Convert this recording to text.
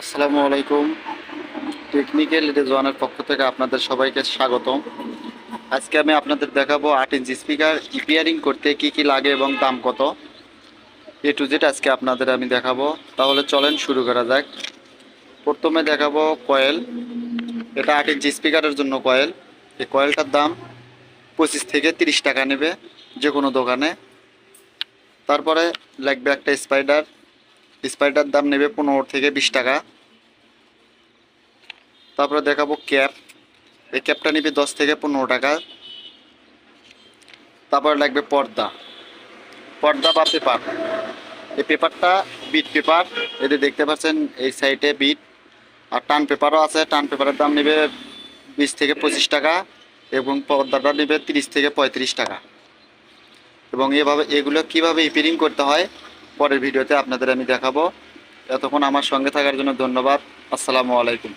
আসসালামু আলাইকুম। টেকনিক্যাল রেজওয়ানের পক্ষ থেকে আপনাদের সবাইকে স্বাগতম। আজকে আমি আপনাদের দেখাবো আট ইঞ্চি স্পিকার রিপেয়ারিং করতে কি কি লাগে এবং দাম কত। এ টু জেড আজকে আপনাদের আমি দেখাবো। তাহলে চলেন শুরু করা যাক। প্রথমে দেখাবো কয়েল এটা আট ইঞ্চি স্পিকারের জন্য কয়েল এই কয়েলটার দাম পঁচিশ থেকে তিরিশ টাকা নেবে যে কোনো দোকানে। তারপরে লাগবে একটা স্পাইডার স্পাইডার দাম নেবে পনেরো থেকে বিশ টাকা। তারপরে দেখাবো ক্যাপ। এই ক্যাপটা নেবে দশ থেকে পনেরো টাকা। তারপরে লাগবে পর্দা। পর্দা বা পেপার। এই পেপারটা বিট পেপার। এতে দেখতে পাচ্ছেন, এই সাইডে বিট। আর টান পেপারও আছে। টান পেপারের দাম নেবে বিশ থেকে পঁচিশ টাকা এবং পর্দাটা নেবে তিরিশ থেকে পঁয়ত্রিশ টাকা। এবং এভাবে, এগুলো কীভাবে রিপেয়ারিং করতে হয়? পরের ভিডিওতে আপনাদের আমি দেখাবো। এতক্ষণ আমার সঙ্গে থাকার জন্য ধন্যবাদ। আসসালামু আলাইকুম।